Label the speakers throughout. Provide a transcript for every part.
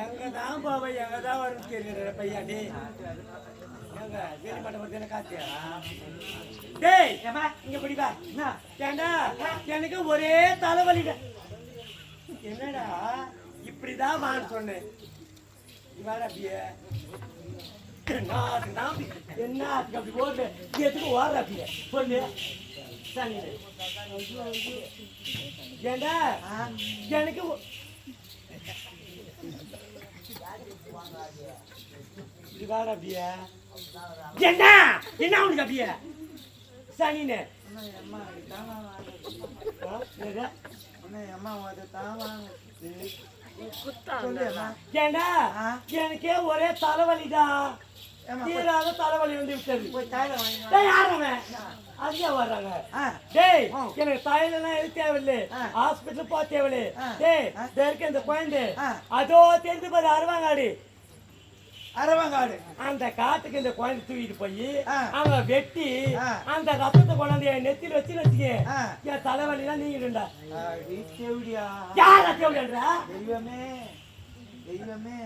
Speaker 1: எங்க தான் எங்க தான் வரும் தெரியல பையன் எங்க வேலி மாட்ட பத்தி காத்தியா டேய் இங்க பிடிப்பா
Speaker 2: என்ன?
Speaker 1: ஏண்டா எனக்கு ஒரே தலைவலிடா என்னடா இப்படிதான் வான்னு சொன்னேன். இவாடா அப்படியே. என்ன அப்படி- என்ன எதுக்கு ஓடுற அப்படியே? சொல்லு. ஏண்டா எனக்கு வாடா அப்படியே என்ன? என்ன உனக்கு அப்படியே சனின்னு? எனக்கே ஒரே
Speaker 2: போய்-
Speaker 1: தீராத தலைவலி வந்து விட்டது. அதுக்கே வர்றாங்க. டேய். எனக்கு தைலம் எது தேவையில்லை. ஹாஸ்பிட்டல் போக தேவையில்லை. டேய் இந்த குழந்தை. அதோ தெரிஞ்சு பாரு அருவாங்காடி
Speaker 2: அரவங்காடு
Speaker 1: அந்த காட்டுக்கு இந்த குழந்தை தூக்கிட்டு போய். அவங்க வெட்டி. அந்த ரத்தத்தை கொண்டாந்து என் நெத்தியில் வச்சு வச்சுக்க. என் தலைவலிலாம் நீங்கிடுண்டா
Speaker 2: தேவடியா
Speaker 1: யார தேவையா
Speaker 2: தெய்வமே தெய்வமே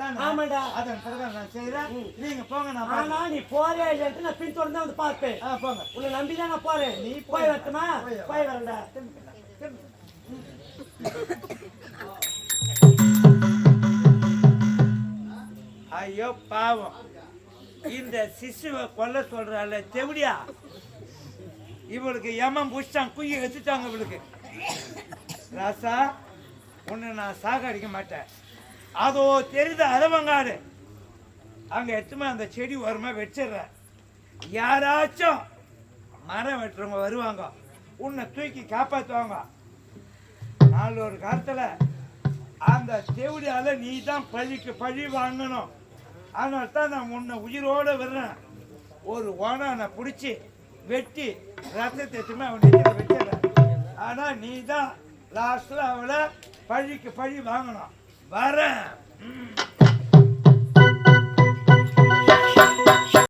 Speaker 2: நான்
Speaker 1: ஆமாடா.
Speaker 2: அதன் பிரகாரம் நான் செய்யறேன். நீங்க போங்க நான்
Speaker 1: ஆனா. நீ போறே இல்லைன்ட்டு நான் பின் தொடர்ந்து வந்து பார்ப்பேன்
Speaker 2: போங்க
Speaker 1: உன்னை நம்பி தான் நான் போறேன்
Speaker 2: நீ போய்
Speaker 1: வரட்டுமா
Speaker 2: போய் வா. ஐயோ பாவம். இந்த சிசுவை கொல்ல சொல்றாள் தெவடியா இவளுக்கு ஏமம் புடிச்சான் குய்ய வச்சுட்டாங்க இவளுக்கு. ராசா உன்னை நான் சாகடிக்க மாட்டேன். அதோ தெரிந்த அரவங்காடு. அங்கே எத்துமே அந்த செடி வருமா வச்சிடுறேன். யாராச்சும் மரம் வெட்டுறவங்க வருவாங்க. உன்னை தூக்கி காப்பாற்றுவாங்க நாலு ஒரு காலத்தில் அந்த தேவடியால நீ தான் பழிக்கு பழி வாங்கணும். அதனால தான் நான் உன்னை உயிரோடு வர்றேன் ஒரு ஓனானை பிடிச்சி வெட்டி ரத்தத்தை எடுத்துமே அவன் நெத்தியில ஆனால் நீ தான் லாஸ்ட்டில் அவளை பழிக்கு பழி வாங்கணும் வரேன்.